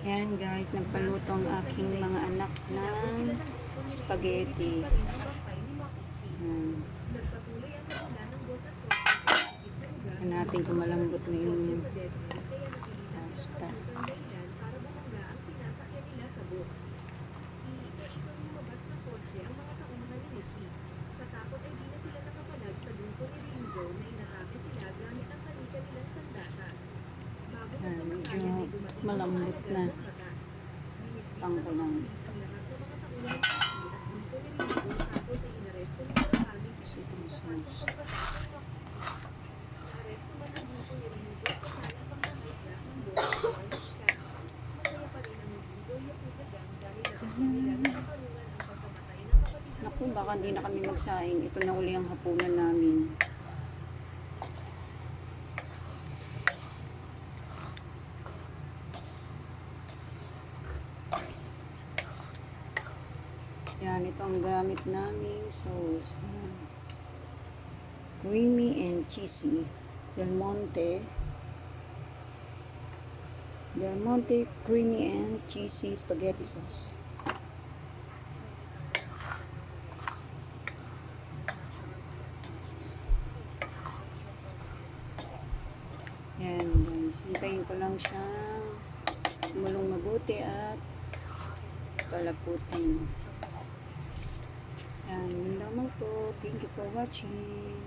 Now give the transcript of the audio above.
Yan guys, nagpaluto ang aking mga anak ng spaghetti. Yan natin kung malambot na yung malambot na. Pangko lang. Sitong sauce. Naku, baka hindi na kami magsaing. Ito na uli ang hapunan namin. Yan, ito ang gamit naming sauce. Creamy and cheesy. Del Monte. Del Monte creamy and cheesy spaghetti sauce. Yan guys, hintayin ko lang siyang kumulong mabuti at palaputin. Po. Thank you for watching.